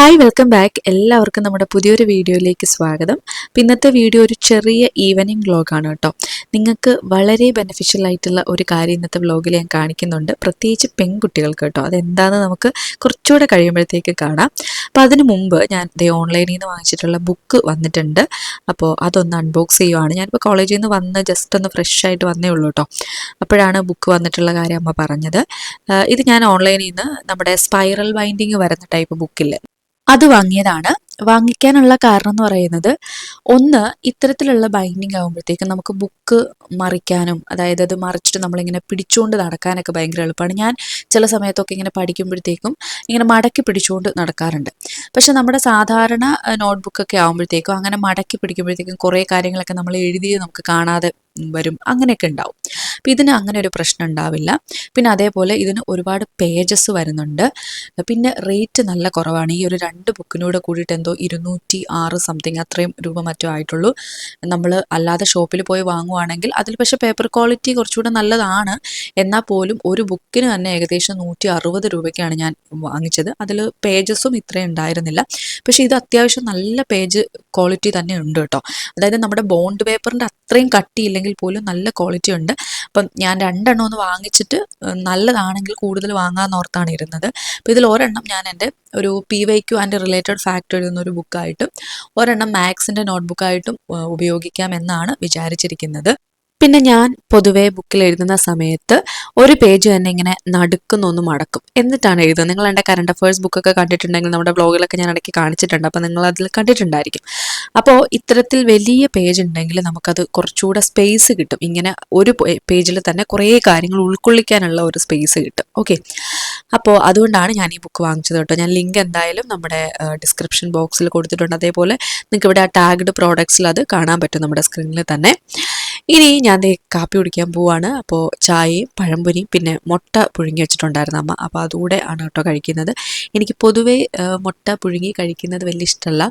Hi welcome back എല്ലാവർക്കും നമ്മുടെ പുതിയൊരു വീഡിയോയിലേക്ക് സ്വാഗതം. ഇന്നത്തെ വീഡിയോ ഒരു ചെറിയ ഈവനിങ് വ്ലോഗാണ് കേട്ടോ. നിങ്ങൾക്ക് വളരെ ബെനിഫിഷ്യൽ ആയിട്ടുള്ള ഒരു കാര്യം ഇന്നത്തെ വ്ളോഗിൽ ഞാൻ കാണിക്കുന്നുണ്ട്. പ്രത്യേകിച്ച് പെൺകുട്ടികൾക്ക് കേട്ടോ. അതെന്താണെന്ന് നമുക്ക് കുറച്ചുകൂടെ കഴിയുമ്പോഴത്തേക്ക് കാണാം. അപ്പോൾ അതിന് മുമ്പ് ഞാൻ ദേ ഓൺലൈനിൽ നിന്ന് വാങ്ങിച്ചിട്ടുള്ള ബുക്ക് വന്നിട്ടുണ്ട്. അപ്പോൾ അതൊന്ന് അൺബോക്സ് ചെയ്യുവാണ്. ഞാനിപ്പോൾ കോളേജിൽ നിന്ന് വന്ന് ജസ്റ്റ് ഒന്ന് ഫ്രഷ് ആയിട്ട് വന്നേ ഉള്ളൂ കേട്ടോ. അപ്പോഴാണ് ബുക്ക് വന്നിട്ടുള്ള കാര്യം അമ്മ പറഞ്ഞത്. ഇത് ഞാൻ ഓൺലൈനിൽ നിന്ന് നമ്മുടെ സ്പൈറൽ ബൈൻഡിങ് വരുന്ന ടൈപ്പ് ബുക്കില്ലേ അത് വാങ്ങിയതാണ്. വാങ്ങിക്കാനുള്ള കാരണം എന്ന് പറയുന്നത് ഒന്ന് ഇത്തരത്തിലുള്ള ബൈൻഡിങ് ആകുമ്പോഴത്തേക്കും നമുക്ക് ബുക്ക് മറിക്കാനും അതായത് അത് മറിച്ചിട്ട് നമ്മളിങ്ങനെ പിടിച്ചുകൊണ്ട് നടക്കാനൊക്കെ ഭയങ്കര എളുപ്പമാണ്. ഞാൻ ചില സമയത്തൊക്കെ ഇങ്ങനെ പഠിക്കുമ്പോഴത്തേക്കും ഇങ്ങനെ മടക്കി പിടിച്ചുകൊണ്ട് നടക്കാറുണ്ട്. പക്ഷെ നമ്മുടെ സാധാരണ നോട്ട്ബുക്കൊക്കെ ആകുമ്പോഴത്തേക്കും അങ്ങനെ മടക്കി പിടിക്കുമ്പോഴത്തേക്കും കുറേ കാര്യങ്ങളൊക്കെ നമ്മൾ എഴുതി നമുക്ക് കാണാതെ വരും അങ്ങനെയൊക്കെ ഉണ്ടാവും. അപ്പം ഇതിന് അങ്ങനെ ഒരു പ്രശ്നം ഉണ്ടാവില്ല. പിന്നെ അതേപോലെ ഇതിന് ഒരുപാട് പേജസ് വരുന്നുണ്ട്. പിന്നെ റേറ്റ് നല്ല കുറവാണ്. ഈ ഒരു രണ്ട് ബുക്കിനൂടെ കൂടിയിട്ട് എന്തോ ഇരുന്നൂറ്റി ആറ് സംതിങ് അത്രയും രൂപ മറ്റോ ആയിട്ടുള്ളൂ. നമ്മൾ അല്ലാതെ ഷോപ്പിൽ പോയി വാങ്ങുവാണെങ്കിൽ അതിൽ പക്ഷേ പേപ്പർ ക്വാളിറ്റി കുറച്ചുകൂടെ നല്ലതാണ്. എന്നാൽ പോലും ഒരു ബുക്കിന് തന്നെ ഏകദേശം നൂറ്റി അറുപത് രൂപയ്ക്കാണ് ഞാൻ വാങ്ങിച്ചത്. അതിൽ പേജസും ഇത്രയും ഉണ്ടായിരുന്നില്ല. പക്ഷേ ഇത് അത്യാവശ്യം നല്ല പേജ് ക്വാളിറ്റി തന്നെ ഉണ്ട് കേട്ടോ. അതായത് നമ്മുടെ ബോണ്ട് പേപ്പറിന്റെ അത്രയും കട്ടിയില്ലെങ്കിൽ പോലും നല്ല ക്വാളിറ്റി ഉണ്ട്. അപ്പം ഞാൻ രണ്ടെണ്ണം ഒന്ന് വാങ്ങിച്ചിട്ട് നല്ലതാണെങ്കിൽ കൂടുതൽ വാങ്ങാമെന്ന് ഓർത്താണ് ഇരുന്നത്. അപ്പോൾ ഇതിൽ ഒരെണ്ണം ഞാൻ എന്റെ ഒരു P Y Q and related fact എഴുതുന്ന ഒരു ബുക്കായിട്ടും ഒരെണ്ണം മാത്സിന്റെ നോട്ട്ബുക്കായിട്ടും ഉപയോഗിക്കാം എന്നാണ് വിചാരിച്ചിരിക്കുന്നത്. പിന്നെ ഞാൻ പൊതുവേ ബുക്കിൽ എഴുതുന്ന സമയത്ത് ഒരു പേജ് തന്നെ ഇങ്ങനെ നടുക്കുന്നൊന്ന് മടക്കും. എന്നിട്ടാണ് എഴുതുന്നത്. നിങ്ങൾ എന്റെ കറണ്ട് അഫയേഴ്സ് ബുക്കൊക്കെ കണ്ടിട്ടുണ്ടെങ്കിൽ നമ്മുടെ ബ്ലോഗിലൊക്കെ ഞാൻ ഇടയ്ക്ക് കാണിച്ചിട്ടുണ്ട്. അപ്പോൾ നിങ്ങൾ അതിൽ കണ്ടിട്ടുണ്ടായിരിക്കും. അപ്പോൾ ഇത്തരത്തിൽ വലിയ പേജ് ഉണ്ടെങ്കിൽ നമുക്കത് കുറച്ചുകൂടെ സ്പേസ് കിട്ടും. ഇങ്ങനെ ഒരു പേജിൽ തന്നെ കുറേ കാര്യങ്ങൾ ഉൾക്കൊള്ളിക്കാനുള്ള ഒരു സ്പേസ് കിട്ടും. ഓക്കെ അപ്പോൾ അതുകൊണ്ടാണ് ഞാൻ ഈ ബുക്ക് വാങ്ങിച്ചത് കേട്ടോ. ഞാൻ ലിങ്ക് എന്തായാലും നമ്മുടെ ഡിസ്ക്രിപ്ഷൻ ബോക്സിൽ കൊടുത്തിട്ടുണ്ട്. അതേപോലെ നിങ്ങൾക്ക് ഇവിടെ ആ ടാഗ്ഡ് പ്രോഡക്ട്സിൽ അത് കാണാൻ പറ്റും നമ്മുടെ സ്ക്രീനിൽ തന്നെ. ഇനി ഞാൻ കാപ്പി കുടിക്കാൻ പോവാണ്. അപ്പോൾ ചായയും പഴംപൊരിയും പിന്നെ മുട്ട പുഴുങ്ങി വെച്ചിട്ടുണ്ടായിരുന്നു അമ്മ. അപ്പോൾ അതുകൂടെ ആണ് കേട്ടോ കഴിക്കുന്നത്. എനിക്ക് പൊതുവേ മുട്ട പുഴുങ്ങി കഴിക്കുന്നത് വലിയ ഇഷ്ടമല്ല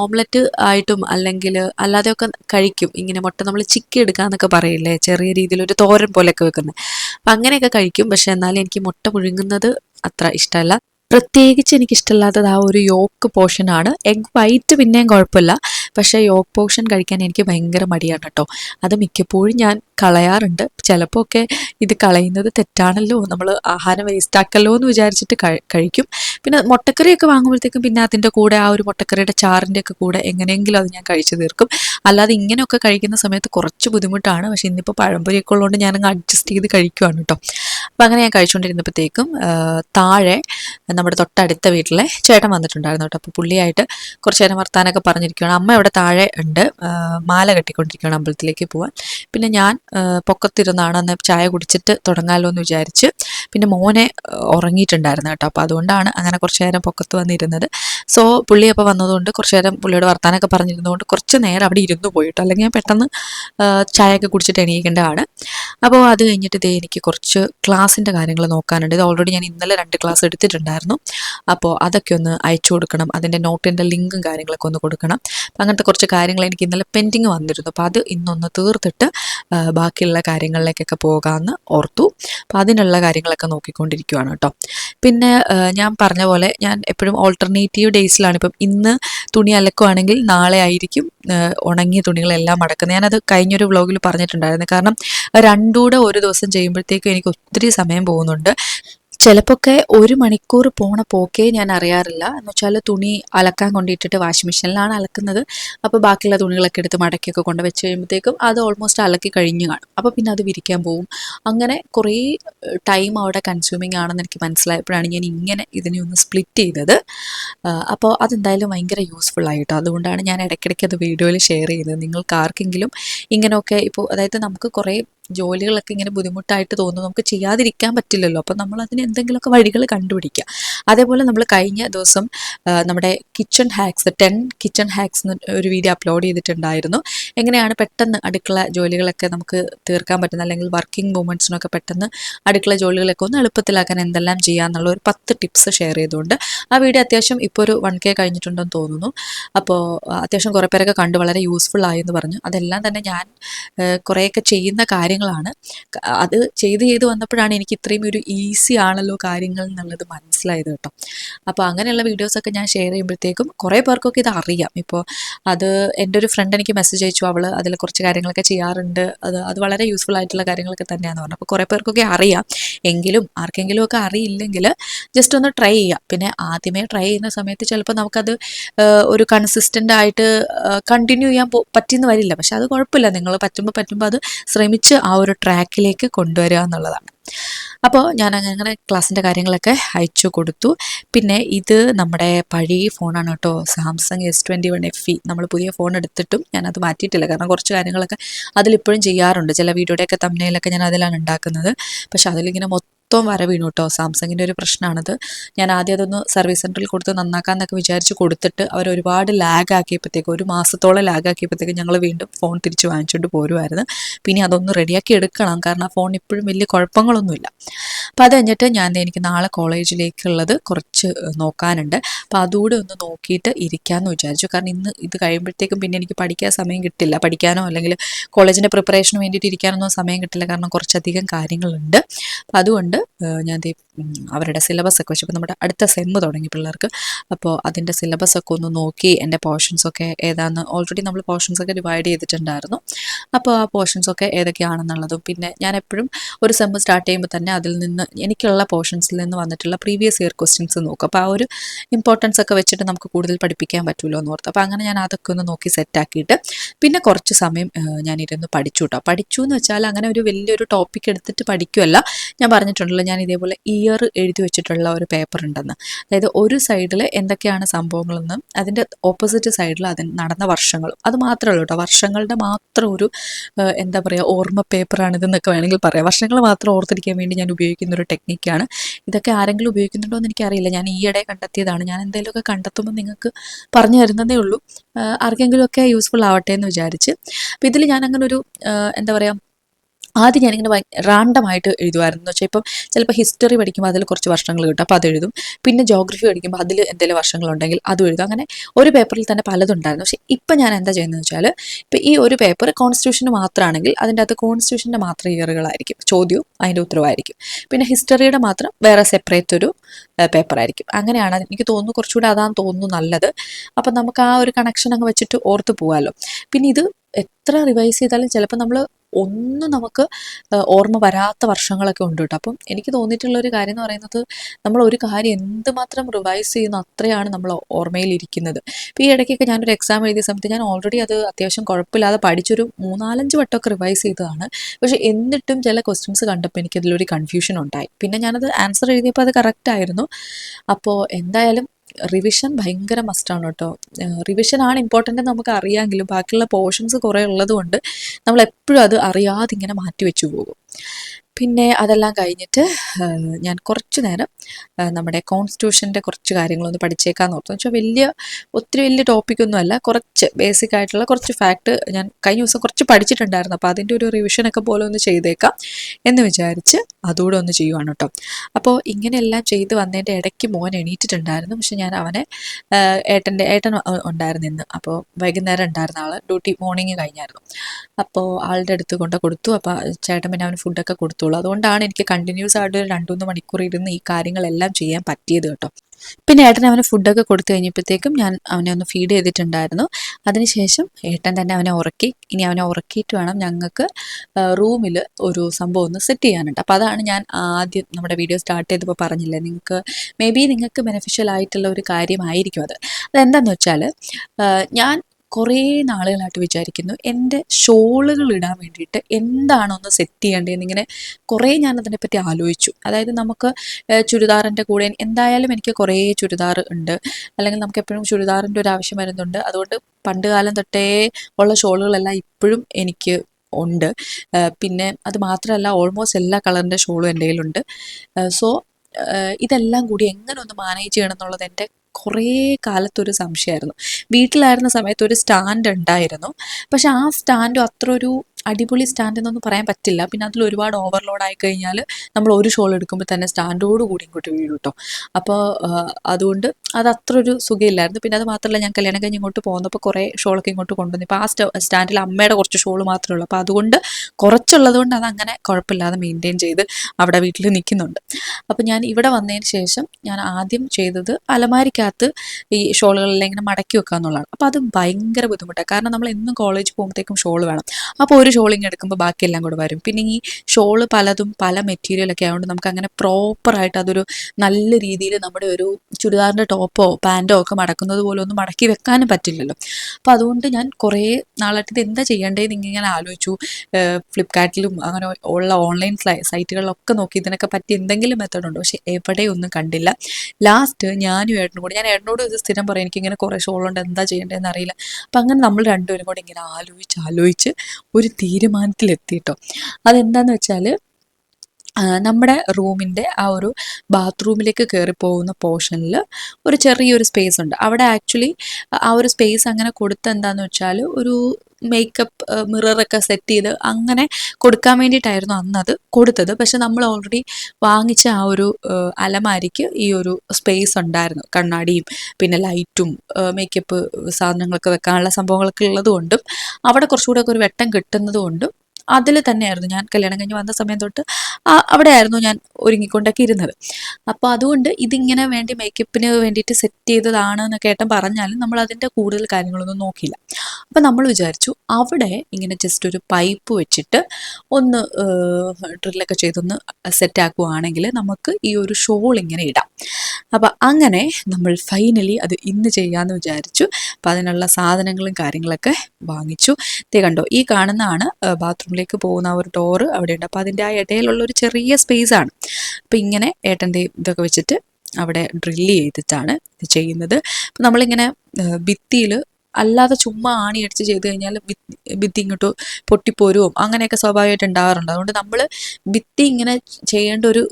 ഓംലറ്റ് ആയിട്ടും അല്ലെങ്കിൽ അല്ലാതെയൊക്കെ കഴിക്കും. ഇങ്ങനെ മുട്ട നമ്മൾ ചിക്കി എടുക്കാന്നൊക്കെ പറയില്ലേ? ചെറിയ രീതിയിൽ ഒരു തോരൻ പോലെയൊക്കെ വെക്കുന്നത് അപ്പം അങ്ങനെയൊക്കെ കഴിക്കും. പക്ഷേ എന്നാലും എനിക്ക് മുട്ട പുഴുങ്ങുന്നത് അത്ര ഇഷ്ടമല്ല പ്രത്യേകിച്ച് എനിക്ക് ഇഷ്ടമില്ലാത്തത് ആ ഒരു യോക്ക് പോർഷനാണ് എഗ് വൈറ്റ് പിന്നെയും കുഴപ്പമില്ല. പക്ഷേ യോക്ക് പോർഷൻ കഴിക്കാൻ എനിക്ക് ഭയങ്കര മടിയാണ് കേട്ടോ. അത് മിക്കപ്പോഴും ഞാൻ കളയാറുണ്ട്. ചിലപ്പോൾ ഒക്കെ ഇത് കളയുന്നത് തെറ്റാണല്ലോ. നമ്മൾ ആഹാരം വേസ്റ്റാക്കല്ലോ എന്ന് വിചാരിച്ചിട്ട് കഴിക്കും. പിന്നെ മുട്ടക്കറിയൊക്കെ വാങ്ങുമ്പോഴത്തേക്കും പിന്നെ അതിന്റെ കൂടെ ആ ഒരു മുട്ടക്കറിയുടെ ചാറിന്റെ ഒക്കെ കൂടെ എങ്ങനെയെങ്കിലും അത് ഞാൻ കഴിച്ചു തീർക്കും. അല്ലാതെ ഇങ്ങനെയൊക്കെ കഴിക്കുന്ന സമയത്ത് കുറച്ച് ബുദ്ധിമുട്ടാണ്. പക്ഷേ ഇന്നിപ്പോൾ പഴംപൊരിയൊക്കെ ഉള്ളതുകൊണ്ട് ഞാനങ്ങ് അഡ്ജസ്റ്റ് ചെയ്ത് കഴിക്കുവാണ് കേട്ടോ. അപ്പം അങ്ങനെ ഞാൻ കഴിച്ചുകൊണ്ടിരുന്നപ്പോഴത്തേക്കും താഴെ നമ്മുടെ തൊട്ടടുത്ത വീട്ടിലെ ചേട്ടൻ വന്നിട്ടുണ്ടായിരുന്നു കേട്ടോ. അപ്പോൾ പുള്ളിയായിട്ട് കുറച്ച് നേരം വർത്താനൊക്കെ പറഞ്ഞിരിക്കുകയാണ് അമ്മ ഇവിടെ താഴെ ഉണ്ട്. മാല കെട്ടിക്കൊണ്ടിരിക്കുകയാണ് അമ്പലത്തിലേക്ക് പോവാൻ. പിന്നെ ഞാൻ പൊക്കത്തിരുന്നാണ് അന്ന് ചായ കുടിച്ചിട്ട് തുടങ്ങാമല്ലോ എന്ന് വിചാരിച്ച് പിന്നെ മോനെ ഉറങ്ങിയിട്ടുണ്ടായിരുന്നു കേട്ടോ. അപ്പോൾ അതുകൊണ്ടാണ് അങ്ങനെ കുറച്ച് നേരം പൊക്കത്ത് വന്നിരുന്നത്. സോ പുള്ളി അപ്പോൾ വന്നതുകൊണ്ട് കുറച്ച് നേരം പുള്ളിയോട് വർത്താനൊക്കെ പറഞ്ഞിരുന്നതുകൊണ്ട് കുറച്ച് നേരം അവിടെ ഇരുന്ന് പോയിട്ടോ അല്ലെങ്കിൽ ഞാൻ പെട്ടെന്ന് ചായയൊക്കെ കുടിച്ചിട്ട് എണീക്കേണ്ടതാണ്. അപ്പോൾ അത് കഴിഞ്ഞിട്ട് ഇതേ എനിക്ക് കുറച്ച് ക്ലാസ്സിന്റെ കാര്യങ്ങൾ നോക്കാനുണ്ട്. ഇത് ഓൾറെഡി ഞാൻ ഇന്നലെ രണ്ട് ക്ലാസ് എടുത്തിട്ടുണ്ടായിരുന്നു. അപ്പോൾ അതൊക്കെ ഒന്ന് അയച്ചു കൊടുക്കണം. അതിന്റെ നോട്ടിന്റെ ലിങ്കും കാര്യങ്ങളൊക്കെ ഒന്ന് കൊടുക്കണം. അപ്പം അങ്ങനത്തെ കുറച്ച് കാര്യങ്ങൾ എനിക്ക് ഇന്നലെ പെൻഡിങ് വന്നിരുന്നു. അപ്പോൾ അത് ഇന്നൊന്ന് തീർത്തിട്ട് ബാക്കിയുള്ള കാര്യങ്ങളിലേക്കൊക്കെ പോകാമെന്ന് ഓർത്തു. അപ്പോൾ അതിനുള്ള കാര്യങ്ങളൊക്കെ നോക്കിക്കൊണ്ടിരിക്കുകയാണ് കേട്ടോ. പിന്നെ ഞാൻ പറഞ്ഞ പോലെ ഞാൻ എപ്പോഴും ഓൾട്ടർനേറ്റീവ് ഡേയ്സിലാണ് ഇപ്പം ഇന്ന് തുണി അലക്കുവാണെങ്കിൽ നാളെ ആയിരിക്കും ഉണങ്ങിയ തുണികളെല്ലാം അടക്കുന്നത്. ഞാനത് കഴിഞ്ഞൊരു വ്ലോഗിൽ പറഞ്ഞിട്ടുണ്ടായിരുന്നു. കാരണം രണ്ടൂടെ ഒരു ദിവസം ചെയ്യുമ്പോഴത്തേക്കും എനിക്ക് ഒത്തിരി സമയം പോകുന്നുണ്ട്. ചിലപ്പോഴൊക്കെ ഒരു മണിക്കൂർ പോണ പോക്കേ ഞാൻ അറിയാറില്ല. എന്ന് വെച്ചാൽ തുണി അലക്കാൻ കൊണ്ടിട്ടിട്ട് വാഷിംഗ് മെഷീനിലാണ് അലക്കുന്നത്. അപ്പോൾ ബാക്കിയുള്ള തുണികളൊക്കെ എടുത്ത് മടക്കിയൊക്കെ കൊണ്ട് വെച്ച് കഴിയുമ്പോഴത്തേക്കും അത് ഓൾമോസ്റ്റ് അലക്കി കഴിഞ്ഞു കാണും. അപ്പോൾ പിന്നെ അത് വിരിക്കാൻ പോകും അങ്ങനെ കുറേ ടൈം അവിടെ കൺസ്യൂമിങ് ആണെന്ന് എനിക്ക് മനസ്സിലായപ്പോഴാണ് ഞാൻ ഇങ്ങനെ ഇതിനെ ഒന്ന് സ്പ്ലിറ്റ് ചെയ്തത്. അപ്പോൾ അതെന്തായാലും ഭയങ്കര യൂസ്ഫുൾ ആയിട്ടോ. അതുകൊണ്ടാണ് ഞാൻ ഇടയ്ക്കിടയ്ക്ക് അത് വീഡിയോയിൽ ഷെയർ ചെയ്യുന്നത്. നിങ്ങൾക്ക് ആർക്കെങ്കിലും ഇങ്ങനെയൊക്കെ ഇപ്പോൾ അതായത് നമുക്ക് കുറേ ജോലികളൊക്കെ ഇങ്ങനെ ബുദ്ധിമുട്ടായിട്ട് തോന്നുന്നു. നമുക്ക് ചെയ്യാതിരിക്കാൻ പറ്റില്ലല്ലോ. അപ്പം നമ്മൾ അതിന് എന്തെങ്കിലുമൊക്കെ വഴികൾ കണ്ടുപിടിക്കുക. അതേപോലെ നമ്മൾ കഴിഞ്ഞ ദിവസം നമ്മുടെ kitchen hacks ten kitchen hacks ഒരു വീഡിയോ അപ്ലോഡ് ചെയ്തിട്ടുണ്ടായിരുന്നു. എങ്ങനെയാണ് പെട്ടെന്ന് അടുക്കള ജോലികളൊക്കെ നമുക്ക് തീർക്കാൻ പറ്റുന്ന അല്ലെങ്കിൽ വർക്കിംഗ് വുമൻസിനൊക്കെ പെട്ടെന്ന് അടുക്കള ജോലികളൊക്കെ ഒന്ന് എളുപ്പത്തിലാക്കാൻ എന്തെല്ലാം ചെയ്യാമെന്നുള്ള ഒരു പത്ത് ടിപ്സ് ഷെയർ ചെയ്തുകൊണ്ട് ആ വീഡിയോ അത്യാവശ്യം ഇപ്പോൾ ഒരു വൺ കെ കഴിഞ്ഞിട്ടുണ്ടെന്ന് തോന്നുന്നു. അപ്പോൾ അത്യാവശ്യം കുറേ പേരൊക്കെ കണ്ട്. വളരെ യൂസ്ഫുൾ ആയെന്ന് പറഞ്ഞു. അതെല്ലാം തന്നെ ഞാൻ കുറേയൊക്കെ ചെയ്യുന്ന കാര്യങ്ങളാണ് കാര്യങ്ങളാണ്. അത് ചെയ്ത് ചെയ്ത് വന്നപ്പോഴാണ് എനിക്ക് ഇത്രയും ഒരു ഈസി ആണല്ലോ കാര്യങ്ങൾ എന്നുള്ളത് മനസ്സിലായത് കേട്ടോ. അപ്പോൾ അങ്ങനെയുള്ള വീഡിയോസൊക്കെ ഞാൻ ഷെയർ ചെയ്യുമ്പോഴത്തേക്കും കുറേ പേർക്കൊക്കെ ഇത് അറിയാം. ഇപ്പോൾ അത് എന്റെ ഒരു ഫ്രണ്ട് എനിക്ക് മെസ്സേജ് അയച്ചു. അവൾ അതിൽ കുറച്ച് കാര്യങ്ങളൊക്കെ ചെയ്യാറുണ്ട്. അത് അത് വളരെ യൂസ്ഫുൾ ആയിട്ടുള്ള കാര്യങ്ങളൊക്കെ തന്നെയാണെന്ന് പറഞ്ഞു. അപ്പോൾ കുറേ പേർക്കൊക്കെ അറിയാം. എങ്കിലും ആർക്കെങ്കിലും ഒക്കെ അറിയില്ലെങ്കിൽ ജസ്റ്റ് ഒന്ന് ട്രൈ ചെയ്യാം. പിന്നെ ആദ്യമേ ട്രൈ ചെയ്യുന്ന സമയത്ത് ചിലപ്പോൾ നമുക്കത് ഒരു കൺസിസ്റ്റന്റ് ആയിട്ട് കണ്ടിന്യൂ ചെയ്യാൻ പറ്റിയെന്ന് വരില്ല. പക്ഷെ അത് കുഴപ്പമില്ല. നിങ്ങൾ പറ്റുമ്പോൾ പറ്റുമ്പോൾ അത് ശ്രമിച്ച് ആ ഒരു ട്രാക്കിലേക്ക് കൊണ്ടുവരിക എന്നുള്ളതാണ്. അപ്പോൾ ഞാൻ അങ്ങനെ ക്ലാസ്സിന്റെ കാര്യങ്ങളൊക്കെ അയച്ചു കൊടുത്തു. പിന്നെ ഇത് നമ്മുടെ പഴയ ഫോണാണ് കേട്ടോ. Samsung S twenty one F E നമ്മൾ പുതിയ ഫോൺ എടുത്തിട്ടും ഞാൻ അത് മാറ്റിയിട്ടില്ല. കാരണം കുറച്ച് കാര്യങ്ങളൊക്കെ അതിലിപ്പോഴും ചെയ്യാറുണ്ട്. ചില വീഡിയോയുടെയൊക്കെ തമ്മിലൊക്കെ ഞാൻ അതിലാണ് ഉണ്ടാക്കുന്നത്. പക്ഷെ അതിലിങ്ങനെ മൊത്തം വര വീണു കേട്ടോ. സാംസങ്ങിന്റെ ഒരു പ്രശ്നമാണത് ഞാൻ ആദ്യം അതൊന്ന് സർവീസ് സെന്ററിൽ കൊടുത്ത് നന്നാക്കാമെന്നൊക്കെ വിചാരിച്ച് കൊടുത്തിട്ട് അവർ ഒരുപാട് ലാഗ് ആക്കിയപ്പോഴത്തേക്ക് ഒരു മാസത്തോളം ലാഗ് ആക്കിയപ്പോഴത്തേക്ക് ഞങ്ങൾ വീണ്ടും ഫോൺ തിരിച്ച് വാങ്ങിച്ചുകൊണ്ട് പോരുമായിരുന്നു പിന്നെ അതൊന്ന് റെഡിയാക്കി എടുക്കണം. കാരണം ആ ഫോൺ ഇപ്പോഴും വലിയ കുഴപ്പങ്ങളൊന്നുമില്ല. അപ്പം അത് കഴിഞ്ഞിട്ട് ഞാൻ എനിക്ക് നാളെ കോളേജിലേക്കുള്ളത് കുറച്ച് നോക്കാനുണ്ട്. അപ്പോൾ അതുകൂടെ ഒന്ന് നോക്കിയിട്ട് ഇരിക്കാമെന്ന് വിചാരിച്ചു. കാരണം ഇന്ന് ഇത് കഴിയുമ്പോഴത്തേക്കും പിന്നെ എനിക്ക് പഠിക്കാൻ സമയം കിട്ടില്ല. പഠിക്കാനോ അല്ലെങ്കിൽ കോളേജിന്റെ പ്രിപ്പറേഷന് വേണ്ടിയിട്ട് ഇരിക്കാനൊന്നും സമയം കിട്ടില്ല. കാരണം കുറച്ചധികം കാര്യങ്ങളുണ്ട്. അപ്പം അതുകൊണ്ട് ഞാൻ അവരുടെ സിലബസൊക്കെ വെച്ച്. ഇപ്പോൾ നമ്മുടെ അടുത്ത സെമ്മ് തുടങ്ങി പിള്ളേർക്ക്. അപ്പോൾ അതിന്റെ സിലബസൊക്കെ ഒന്ന് നോക്കി എന്റെ പോർഷൻസൊക്കെ ഏതാണെന്ന് ഓൾറെഡി നമ്മൾ പോർഷൻസൊക്കെ ഡിവൈഡ് ചെയ്തിട്ടുണ്ടായിരുന്നു. അപ്പോൾ ആ പോർഷൻസൊക്കെ ഏതൊക്കെയാണെന്നുള്ളതും പിന്നെ ഞാൻ എപ്പോഴും ഒരു സെമ്മ് സ്റ്റാർട്ട് ചെയ്യുമ്പോൾ തന്നെ അതിൽ നിന്ന് എനിക്കുള്ള പോർഷൻസിൽ നിന്ന് വന്നിട്ടുള്ള പ്രീവിയസ് ഇയർ ക്വസ്റ്റ്യൻസ് നോക്കും. അപ്പോൾ ആ ഒരു ഇമ്പോർട്ടൻസ് ഒക്കെ വെച്ചിട്ട് നമുക്ക് കൂടുതൽ പഠിപ്പിക്കാൻ പറ്റുമല്ലോ എന്ന് ഓർത്ത്. അപ്പോൾ അങ്ങനെ ഞാൻ അതൊക്കെ ഒന്ന് നോക്കി സെറ്റാക്കിയിട്ട് പിന്നെ കുറച്ച് സമയം ഞാനിരുന്ന് പഠിച്ചു കേട്ടോ പഠിച്ചു എന്ന് വെച്ചാൽ അങ്ങനെ ഒരു വലിയൊരു ടോപ്പിക് എടുത്തിട്ട് പഠിക്കുമല്ല ഞാൻ പറഞ്ഞിട്ടുണ്ടല്ലോ ഞാൻ ഇതേപോലെ ഇയർ എഴുതി വെച്ചിട്ടുള്ള ഒരു പേപ്പർ ഉണ്ടെന്ന്. അതായത് ഒരു സൈഡിൽ എന്തൊക്കെയാണ് സംഭവങ്ങളെന്നും അതിന്റെ ഓപ്പോസിറ്റ് സൈഡിൽ അതിന് നടന്ന വർഷങ്ങളും അത് മാത്രമേ ഉള്ളൂ കേട്ടോ വർഷങ്ങളുടെ മാത്രം ഒരു എന്താ പറയുക ഓർമ്മ പേപ്പറാണിതെന്നൊക്കെ വേണമെങ്കിൽ പറയാം. വർഷങ്ങൾ മാത്രം ഓർത്തിരിക്കാൻ വേണ്ടി ഞാൻ ഉപയോഗിക്കുന്ന ഒരു ടെക്നിക്കാണ് ഇതൊക്കെ ആരെങ്കിലും ഉപയോഗിക്കുന്നുണ്ടോ എന്ന് എനിക്കറിയില്ല. ഞാൻ ഈയിടെ കണ്ടെത്തിയതാണ്. ഞാൻ എന്തെങ്കിലുമൊക്കെ കണ്ടെത്തുമ്പോൾ നിങ്ങൾക്ക് പറഞ്ഞു തരുന്നതേ ഉള്ളൂ. ആർക്കെങ്കിലുമൊക്കെ യൂസ്ഫുൾ ആവട്ടെ എന്ന് വിചാരിച്ച്. അപ്പോൾ ഇതിൽ ഞാൻ അങ്ങനെ ഒരു എന്താ പറയുക ആദ്യം ഞാനിങ്ങനെ റാൻഡമായിട്ട് എഴുതുമായിരുന്നു എന്ന് വെച്ചാൽ ഇപ്പം ചിലപ്പോൾ ഹിസ്റ്ററി പഠിക്കുമ്പോൾ അതിൽ കുറച്ച് വർഷങ്ങൾ കിട്ടും. അപ്പോൾ എഴുതും. പിന്നെ ജോഗ്രഫി പഠിക്കുമ്പോൾ അതിൽ എന്തെങ്കിലും വർഷങ്ങളുണ്ടെങ്കിൽ അതും എഴുതും. അങ്ങനെ ഒരു പേപ്പറിൽ തന്നെ പലതുണ്ടായിരുന്നു പക്ഷേ ഇപ്പം ഞാൻ എന്താ ചെയ്യുന്നത് വെച്ചാൽ ഇപ്പം ഈ ഒരു പേപ്പർ കോൺസ്റ്റിറ്റ്യൂഷന് മാത്രമാണെങ്കിൽ അതിന്റെ അകത്ത് കോൺസ്റ്റിറ്റ്യൂഷന്റെ മാത്രം ഇയറുകളായിരിക്കും ചോദ്യവും അതിന്റെ ഉത്തരവായിരിക്കും പിന്നെ ഹിസ്റ്ററിയുടെ മാത്രം വേറെ സെപ്പറേറ്റ് ഒരു പേപ്പറായിരിക്കും അങ്ങനെയാണ് എനിക്ക് തോന്നുന്നു കുറച്ചുകൂടി അതാണ് തോന്നുന്നു നല്ലത്. അപ്പം നമുക്ക് ആ ഒരു കണക്ഷൻ അങ്ങ് വെച്ചിട്ട് ഓർത്ത് പോകാമല്ലോ പിന്നെ ഇത് എത്ര റിവൈസ് ചെയ്താലും ചിലപ്പോൾ നമ്മൾ ഒന്നും നമുക്ക് ഓർമ്മ വരാത്ത വർഷങ്ങളൊക്കെ ഉണ്ട് കേട്ടോ. അപ്പം എനിക്ക് തോന്നിയിട്ടുള്ള ഒരു കാര്യം എന്ന് പറയുന്നത് നമ്മൾ ഒരു കാര്യം എന്തുമാത്രം റിവൈസ് ചെയ്യുന്ന അത്രയാണ് നമ്മൾ ഓർമ്മയിൽ ഇരിക്കുന്നത്. ഇപ്പോൾ ഈ ഇടയ്ക്കൊക്കെ ഞാനൊരു എക്സാം എഴുതിയ സമയത്ത് ഞാൻ ഓൾറെഡി അത് അത്യാവശ്യം കുഴപ്പമില്ലാതെ പഠിച്ചൊരു മൂന്നാലഞ്ച് വട്ടമൊക്കെ റിവൈസ് ചെയ്തതാണ്. പക്ഷേ എന്നിട്ടും ചില ക്വസ്റ്റ്യൻസ് കണ്ടപ്പോൾ എനിക്കതിലൊരു കൺഫ്യൂഷൻ ഉണ്ടായി. പിന്നെ ഞാനത് ആൻസർ എഴുതിയപ്പോൾ അത് കറക്റ്റ് ആയിരുന്നു. അപ്പോൾ എന്തായാലും റിവിഷൻ ഭയങ്കര മസ്റ്റാണ് കേട്ടോ. റിവിഷൻ ആണ് ഇമ്പോർട്ടന്റ് നമുക്ക് അറിയാമെങ്കിലും ബാക്കിയുള്ള പോർഷൻസ് കുറേ ഉള്ളതുകൊണ്ട് നമ്മൾ എപ്പോഴും അത് അറിയാതെ ഇങ്ങനെ മാറ്റി വെച്ചു പോകും. പിന്നെ അതെല്ലാം കഴിഞ്ഞിട്ട് ഞാൻ കുറച്ച് നേരം നമ്മുടെ കോൺസ്റ്റിറ്റ്യൂഷന്റെ കുറച്ച് കാര്യങ്ങളൊന്ന് പഠിച്ചേക്കാന്ന് ഓർത്തു. വെച്ചാൽ വലിയ ഒത്തിരി വലിയ ടോപ്പിക്കൊന്നും അല്ല. കുറച്ച് ബേസിക് ആയിട്ടുള്ള കുറച്ച് ഫാക്ട് ഞാൻ കഴിഞ്ഞ ദിവസം കുറച്ച് പഠിച്ചിട്ടുണ്ടായിരുന്നു. അപ്പോൾ അതിന്റെ ഒരു റിവിഷനൊക്കെ പോലെ ഒന്ന് ചെയ്തേക്കാം എന്ന് വിചാരിച്ച് അതുകൂടെ ഒന്ന് ചെയ്യുവാണ് കേട്ടോ. അപ്പോൾ ഇങ്ങനെയെല്ലാം ചെയ്ത് വന്നതിന്റെ ഇടയ്ക്ക് മോൻ എണീറ്റിട്ടുണ്ടായിരുന്നു. പക്ഷെ ഞാൻ അവനെ ഏട്ടന്റെ ഏട്ടൻ ഉണ്ടായിരുന്നു ഇന്ന്. അപ്പോൾ വൈകുന്നേരം ഉണ്ടായിരുന്ന ആൾ ഡ്യൂട്ടി മോർണിംഗ് കഴിഞ്ഞായിരുന്നു. അപ്പോൾ ആളുടെ അടുത്ത് കൊണ്ട് കൊടുത്തു. അപ്പോൾ ചേട്ടൻ പിന്നെ അവന് ഫുഡൊക്കെ കൊടുത്തോളൂ അതുകൊണ്ടാണ് എനിക്ക് കണ്ടിന്യൂസ് ആയിട്ട് ഒരു രണ്ട് മൂന്ന് മണിക്കൂർ ഇരുന്ന് ഈ കാര്യങ്ങളെല്ലാം ചെയ്യാൻ പറ്റിയത് കേട്ടോ. പിന്നെ ഏട്ടൻ അവന് ഫുഡൊക്കെ കൊടുത്തു കഴിഞ്ഞപ്പോഴത്തേക്കും ഞാൻ അവനെ ഒന്ന് ഫീഡ് ചെയ്തിട്ടുണ്ടായിരുന്നു. അതിനുശേഷം ഏട്ടൻ തന്നെ അവനെ ഉറക്കി ഇനി അവനെ ഉറക്കിയിട്ട് വേണം ഞങ്ങൾക്ക് റൂമിൽ ഒരു സംഭവം ഒന്ന് സെറ്റ് ചെയ്യാനുണ്ട്. അപ്പോൾ അതാണ് ഞാൻ ആദ്യം നമ്മുടെ വീഡിയോ സ്റ്റാർട്ട് ചെയ്തപ്പോൾ പറഞ്ഞില്ലേ നിങ്ങൾക്ക് മേ ബി നിങ്ങൾക്ക് ബെനിഫിഷ്യൽ ആയിട്ടുള്ള ഒരു കാര്യമായിരിക്കും അത്. അതെന്താണെന്ന് വെച്ചാൽ ഞാൻ കുറേ നാളുകളായിട്ട് വിചാരിക്കുന്നു. എന്റെ ഷോളുകൾ ഇടാൻ വേണ്ടിയിട്ട് എന്താണൊന്ന് സെറ്റ് ചെയ്യേണ്ടതെന്ന് ഇങ്ങനെ കുറേ ഞാൻ അതിനെപ്പറ്റി ആലോചിച്ചു. അതായത് നമുക്ക് ചുരിദാറിന്റെ കൂടെ എന്തായാലും എനിക്ക് കുറേ ചുരിദാർ ഉണ്ട്. അല്ലെങ്കിൽ നമുക്ക് എപ്പോഴും ചുരിദാറിന്റെ ഒരു ആവശ്യം വരുന്നുണ്ട്. അതുകൊണ്ട് പണ്ട് കാലം തൊട്ടേ ഉള്ള ഷോളുകളെല്ലാം ഇപ്പോഴും എനിക്ക് ഉണ്ട്. പിന്നെ അത് മാത്രമല്ല ഓൾമോസ്റ്റ് എല്ലാ കളറിന്റെ ഷോളും എന്റെ കയ്യിലുണ്ട്. സോ ഇതെല്ലാം കൂടി എങ്ങനെ ഒന്ന് മാനേജ് ചെയ്യണം എന്നുള്ളത് എന്റെ കുറേ കാലത്തൊരു സംശയമായിരുന്നു. വീട്ടിലായിരുന്ന സമയത്ത് ഒരു സ്റ്റാൻഡ് ഉണ്ടായിരുന്നു പക്ഷെ ആ സ്റ്റാൻഡും അത്ര ഒരു അടിപൊളി സ്റ്റാൻഡ് എന്നൊന്നും പറയാൻ പറ്റില്ല. പിന്നെ അതിൽ ഒരുപാട് ഓവർലോഡ് ആയി കഴിഞ്ഞാൽ നമ്മൾ ഒരു ഷോൾ എടുക്കുമ്പോൾ തന്നെ സ്റ്റാൻഡോട് കൂടി ഇങ്ങോട്ട് വീഴും കേട്ടോ അപ്പോൾ അതുകൊണ്ട് അത് അത്ര ഒരു സുഖമില്ലായിരുന്നു. പിന്നെ അത് മാത്രമല്ല ഞാൻ കല്യാണം കഴിഞ്ഞ് ഇങ്ങോട്ട് പോകുന്നപ്പോൾ കുറേ ഷോളൊക്കെ ഇങ്ങോട്ട് കൊണ്ടുവന്നു. ഇപ്പോൾ ആ സ്റ്റാൻഡിൽ അമ്മയുടെ കുറച്ച് ഷോൾ മാത്രമേ ഉള്ളൂ. അപ്പോൾ അതുകൊണ്ട് കുറച്ചുള്ളത് കൊണ്ട് അതങ്ങനെ കുഴപ്പമില്ലാതെ മെയിന്റെയിൻ ചെയ്ത് അവിടെ വീട്ടിൽ നിൽക്കുന്നുണ്ട്. അപ്പോൾ ഞാൻ ഇവിടെ വന്നതിന് ശേഷം ഞാൻ ആദ്യം ചെയ്തത് അലമാരിക്കകത്ത് ഈ ഷോളുകളെല്ലാം ഇങ്ങനെ മടക്കി വെക്കുക എന്നുള്ളതാണ് അപ്പോൾ അത് ഭയങ്കര ബുദ്ധിമുട്ടാണ്. കാരണം നമ്മൾ എന്നും കോളേജ് പോകുമ്പോഴത്തേക്കും ഷോൾ വേണം. അപ്പോൾ ഒരു ഷോളിങ് എടുക്കുമ്പോൾ ബാക്കിയെല്ലാം കൂടെ വരും. പിന്നെ ഈ ഷോൾ പലതും പല മെറ്റീരിയലൊക്കെ ആയതുകൊണ്ട് നമുക്ക് അങ്ങനെ പ്രോപ്പറായിട്ട് അതൊരു നല്ല രീതിയിൽ നമ്മുടെ ഒരു ചുരിദാറിന്റെ ടോപ്പോ പാന്റോ ഒക്കെ മടക്കുന്നത് പോലെ ഒന്നും മടക്കി വെക്കാനും പറ്റില്ലല്ലോ. അപ്പോൾ അതുകൊണ്ട് ഞാൻ കുറേ നാളായിട്ട് ഇത് എന്താ ചെയ്യേണ്ടതെന്ന് ഇങ്ങനെ ആലോചിച്ചു. ഫ്ലിപ്കാർട്ടിലും അങ്ങനെ ഉള്ള ഓൺലൈൻ സൈറ്റുകളിലൊക്കെ നോക്കി ഇതിനൊക്കെ പറ്റി എന്തെങ്കിലും മെത്തേഡ് ഉണ്ടോ? പക്ഷേ എവിടെയൊന്നും കണ്ടില്ല. ലാസ്റ്റ് ഞാനും ഏട്ടനും കൂടി ഞാൻ ഏട്ടനോട് ഒരു സ്ഥിരം പറയും എനിക്കിങ്ങനെ കുറേ ഷോളുണ്ട് എന്താ ചെയ്യേണ്ടതെന്ന് അറിയില്ല. അപ്പം അങ്ങനെ നമ്മൾ രണ്ടുപേരും കൂടി ഇങ്ങനെ ആലോചിച്ച് ആലോചിച്ച് ഒരു തീരുമാനത്തിലെത്തിയിട്ടോ അതെന്താന്ന് വെച്ചാൽ നമ്മുടെ റൂമിന്റെ ആ ഒരു ബാത്റൂമിലേക്ക് കയറി പോകുന്ന പോർഷനിൽ ഒരു ചെറിയൊരു സ്പേസ് ഉണ്ട്. അവിടെ ആക്ച്വലി ആ ഒരു സ്പേസ് അങ്ങനെ കൊടുത്ത എന്താണെന്ന് വെച്ചാൽ ഒരു മേക്കപ്പ് മിററൊക്കെ സെറ്റ് ചെയ്ത് അങ്ങനെ കൊടുക്കാൻ വേണ്ടിയിട്ടായിരുന്നു അന്നത് കൊടുത്തത്. പക്ഷെ നമ്മൾ ഓൾറെഡി വാങ്ങിച്ച ആ ഒരു അലമാരിക്ക് ഈ ഒരു സ്പേസ് ഉണ്ടായിരുന്നു. കണ്ണാടിയും പിന്നെ ലൈറ്റും മേക്കപ്പ് സാധനങ്ങളൊക്കെ വെക്കാനുള്ള സംഭവങ്ങളൊക്കെ ഉള്ളതുകൊണ്ടും അവിടെ കുറച്ചുകൂടെ ഒരു വെട്ടം കിട്ടുന്നത് കൊണ്ടും അതിൽ തന്നെയായിരുന്നു ഞാൻ കല്യാണം കഴിഞ്ഞ് വന്ന സമയം തൊട്ട്. അവിടെ ആയിരുന്നു ഞാൻ ഒരുങ്ങിക്കൊണ്ടൊക്കെ ഇരുന്നത്. അപ്പോൾ അതുകൊണ്ട് ഇതിങ്ങനെ വേണ്ടി മേക്കപ്പിന് വേണ്ടിയിട്ട് സെറ്റ് ചെയ്തതാണ് എന്നൊക്കെ ഏട്ടൻ പറഞ്ഞാലും നമ്മൾ അതിന്റെ കൂടുതൽ കാര്യങ്ങളൊന്നും നോക്കിയില്ല. അപ്പം നമ്മൾ വിചാരിച്ചു അവിടെ ഇങ്ങനെ ജസ്റ്റ് ഒരു പൈപ്പ് വെച്ചിട്ട് ഒന്ന് ഡ്രില്ലൊക്കെ ചെയ്തൊന്ന് സെറ്റ് ആക്കുവാണെങ്കിൽ നമുക്ക് ഈ ഒരു ഷോൾ ഇങ്ങനെ ഇടാം. അപ്പം അങ്ങനെ നമ്മൾ ഫൈനലി അത് ഇന്ന് ചെയ്യാമെന്ന് വിചാരിച്ചു. അപ്പം അതിനുള്ള സാധനങ്ങളും കാര്യങ്ങളൊക്കെ വാങ്ങിച്ചു. ഇതേ കണ്ടോ ഈ കാണുന്നതാണ് ബാത്റൂമിലേക്ക് പോകുന്ന ഒരു ഡോറ് അവിടെയുണ്ട് അപ്പോൾ അതിന്റെ ആ ഇടയിലുള്ള ഒരു ചെറിയ സ്പേസ് ആണ്. അപ്പം ഇങ്ങനെ ഏട്ടന്റെ ഇതൊക്കെ വെച്ചിട്ട് അവിടെ ഡ്രില്ല് ചെയ്തിട്ടാണ് ഇത് ചെയ്യുന്നത്. അപ്പം നമ്മളിങ്ങനെ ഭിത്തിയിൽ അല്ലാതെ ചുമ്മാ ആണി അടിച്ച് ചെയ്ത് കഴിഞ്ഞാൽ ഭിത്തി ഇങ്ങോട്ട് പൊട്ടിപ്പോരുവോ? അങ്ങനെയൊക്കെ സ്വാഭാവികമായിട്ട് ഉണ്ടാകാറുണ്ട്. അതുകൊണ്ട് നമ്മൾ ഭിത്തി ഇങ്ങനെ ചെയ്യേണ്ട ഒരു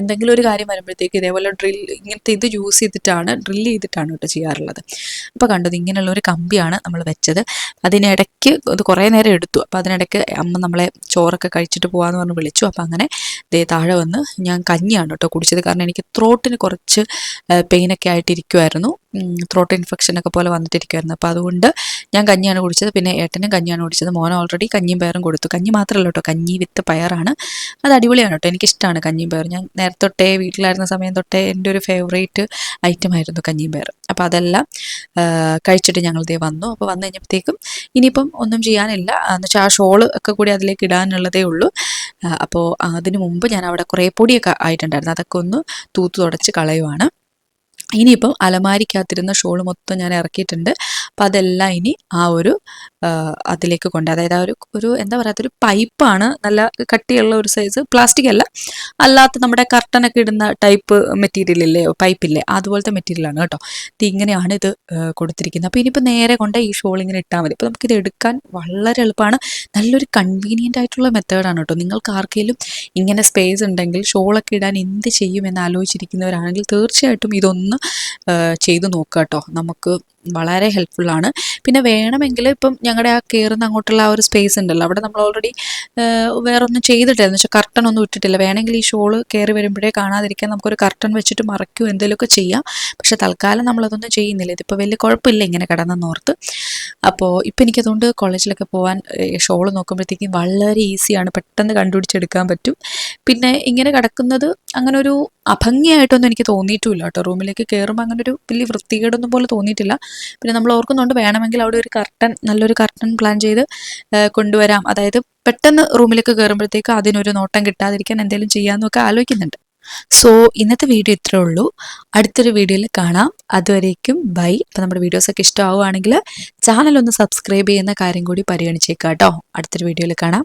എന്തെങ്കിലും ഒരു കാര്യം വരുമ്പോഴത്തേക്ക് ഇതേപോലെ ഡ്രിൽ ഇങ്ങനത്തെ ഇത് യൂസ് ചെയ്തിട്ടാണ് ഡ്രിൽ ചെയ്തിട്ടാണ് കേട്ടോ ചെയ്യാറുള്ളത്. അപ്പോൾ കണ്ടത് ഇങ്ങനെയുള്ള ഒരു കമ്പിയാണ് നമ്മൾ വെച്ചത്. അതിനിടയ്ക്ക് അത് കുറേ നേരം എടുത്തു. അപ്പോൾ അതിനിടയ്ക്ക് അമ്മ നമ്മളെ ചോറൊക്കെ കഴിച്ചിട്ട് പോകാമെന്ന് പറഞ്ഞ് വിളിച്ചു. അപ്പോൾ അങ്ങനെ ദേ താഴെ വന്ന് ഞാൻ കഞ്ഞിയാണ് കേട്ടോ കുടിച്ചത്. കാരണം എനിക്ക് ത്രോട്ടിന് കുറച്ച് പെയിനൊക്കെ ആയിട്ടിരിക്കുമായിരുന്നു ത്രോട്ട് ഇൻഫെക്ഷനൊക്കെ പോലെ വന്നിട്ടിരിക്കുമായിരുന്നു അപ്പോൾ അതുകൊണ്ട് ഞാൻ കഞ്ഞിയാണ് കുടിച്ചത്. പിന്നെ ഏട്ടനും കഞ്ഞിയാണ് കുടിച്ചത്. മോൻ ഓൾറെഡി കഞ്ഞിയും പയറും കൊടുത്തു. കഞ്ഞി മാത്രമല്ല കേട്ടോ കഞ്ഞി വിത്ത് പയറാണ്. അത് അടിപൊളിയാണ് കേട്ടോ. എനിക്കിഷ്ടമാണ് കഞ്ഞിയും പയർ ഞാൻ നേരത്തെ തൊട്ടേ വീട്ടിലായിരുന്ന സമയം തൊട്ടേ എന്റെ ഒരു ഫേവറേറ്റ് ഐറ്റം ആയിരുന്നു കഞ്ഞിയും പയർ അപ്പോൾ അതെല്ലാം കഴിച്ചിട്ട് ഞങ്ങൾ ഇതേ വന്നു. അപ്പോൾ വന്നു കഴിഞ്ഞപ്പോഴത്തേക്കും ഇനിയിപ്പം ഒന്നും ചെയ്യാനില്ല. എന്നുവെച്ചാൽ ആ ഷോൾ ഒക്കെ കൂടി അതിലേക്ക് ഇടാനുള്ളതേ ഉള്ളൂ. അപ്പോൾ അതിന് മുമ്പ് ഞാൻ അവിടെ കുറേ പൊടിയൊക്കെ ആയിട്ടുണ്ടായിരുന്നു. അതൊക്കെ ഒന്ന് തൂത്ത് തുടച്ച് കളയുവാണ്. ഇനിയിപ്പം അലമാരിക്കകത്തിരുന്ന ഷോൾ മൊത്തം ഞാൻ ഇറക്കിയിട്ടുണ്ട്. അപ്പം അതെല്ലാം ഇനി ആ ഒരു അതിലേക്ക് കൊണ്ട് അതായത് ആ ഒരു ഒരു എന്താ പറയാത്ത ഒരു പൈപ്പാണ്. നല്ല കട്ടിയുള്ള ഒരു സൈസ് പ്ലാസ്റ്റിക് അല്ല. അല്ലാത്ത നമ്മുടെ കർട്ടനൊക്കെ ഇടുന്ന ടൈപ്പ് മെറ്റീരിയൽ ഇല്ലേ പൈപ്പില്ലേ അതുപോലത്തെ മെറ്റീരിയലാണ് കേട്ടോ. ഇത് ഇങ്ങനെയാണ് ഇത് കൊടുത്തിരിക്കുന്നത്. അപ്പോൾ ഇനിയിപ്പോൾ നേരെ കൊണ്ട് ഈ ഷോൾ ഇങ്ങനെ ഇട്ടാൽ മതി. അപ്പോൾ നമുക്കിത് എടുക്കാൻ വളരെ എളുപ്പമാണ്. നല്ലൊരു കൺവീനിയന്റ് ആയിട്ടുള്ള മെത്തേഡാണ് കേട്ടോ. നിങ്ങൾക്ക് ആർക്കെങ്കിലും ഇങ്ങനെ സ്പേസ് ഉണ്ടെങ്കിൽ ഷോളൊക്കെ ഇടാൻ എന്ത് ചെയ്യും എന്ന് ആലോചിച്ചിരിക്കുന്നവരാണെങ്കിൽ തീർച്ചയായിട്ടും ഇതൊന്ന് ചെയ്തു നോക്കുക കേട്ടോ. നമുക്ക് വളരെ ഹെൽപ്ഫുള്ളാണ് പിന്നെ വേണമെങ്കിൽ ഇപ്പം ഞങ്ങളുടെ ആ കയറുന്ന അങ്ങോട്ടുള്ള ആ ഒരു സ്പേസ് ഉണ്ടല്ലോ അവിടെ നമ്മൾ ഓൾറെഡി വേറെ ഒന്നും ചെയ്തിട്ടില്ല എന്ന് കർട്ടൺ ഒന്നും ഇട്ടിട്ടില്ല. വേണമെങ്കിൽ ഈ ഷോൾ കയറി വരുമ്പോഴേ കാണാതിരിക്കാൻ നമുക്കൊരു കർട്ടൺ വെച്ചിട്ട് മറയ്ക്കും എന്തെങ്കിലുമൊക്കെ ചെയ്യാം. പക്ഷെ തൽക്കാലം നമ്മളതൊന്നും ചെയ്യുന്നില്ല. ഇതിപ്പോൾ വലിയ കുഴപ്പമില്ല ഇങ്ങനെ കിടന്നെന്നോർത്ത് അപ്പോൾ ഇപ്പം എനിക്കതുകൊണ്ട് കോളേജിലൊക്കെ പോകാൻ ഷോൾ നോക്കുമ്പോഴത്തേക്കും വളരെ ഈസിയാണ് പെട്ടെന്ന് കണ്ടുപിടിച്ചെടുക്കാൻ പറ്റും. പിന്നെ ഇങ്ങനെ കിടക്കുന്നത് അങ്ങനെ ഒരു അഭംഗിയായിട്ടൊന്നും എനിക്ക് തോന്നിയിട്ടുമില്ല കേട്ടോ. റൂമിലേക്ക് കയറുമ്പോൾ അങ്ങനെ ഒരു വലിയ വൃത്തികേടൊന്നും പോലെ തോന്നിയിട്ടില്ല. പിന്നെ നമ്മൾ ഓർക്കുന്നുണ്ട് വേണമെങ്കിൽ അവിടെ ഒരു കർട്ടൻ നല്ലൊരു കർട്ടൻ പ്ലാൻ ചെയ്ത് കൊണ്ടുവരാം. അതായത് പെട്ടെന്ന് റൂമിലേക്ക് കയറുമ്പോഴത്തേക്ക് അതിനൊരു നോട്ടം കിട്ടാതിരിക്കാൻ എന്തെങ്കിലും ചെയ്യാമെന്നൊക്കെ ആലോചിക്കുന്നുണ്ട്. സോ ഇന്നത്തെ വീഡിയോ ഇത്രേ ഉള്ളൂ. അടുത്തൊരു വീഡിയോയിൽ കാണാം. അതുവരേക്കും ബൈ. അപ്പോൾ നമ്മുടെ വീഡിയോസൊക്കെ ഇഷ്ടമാവുകയാണെങ്കിൽ ചാനൽ ഒന്ന് സബ്സ്ക്രൈബ് ചെയ്യുന്ന കാര്യം കൂടി പരിഗണിച്ചേക്കാം കേട്ടോ അടുത്തൊരു വീഡിയോയിൽ കാണാം.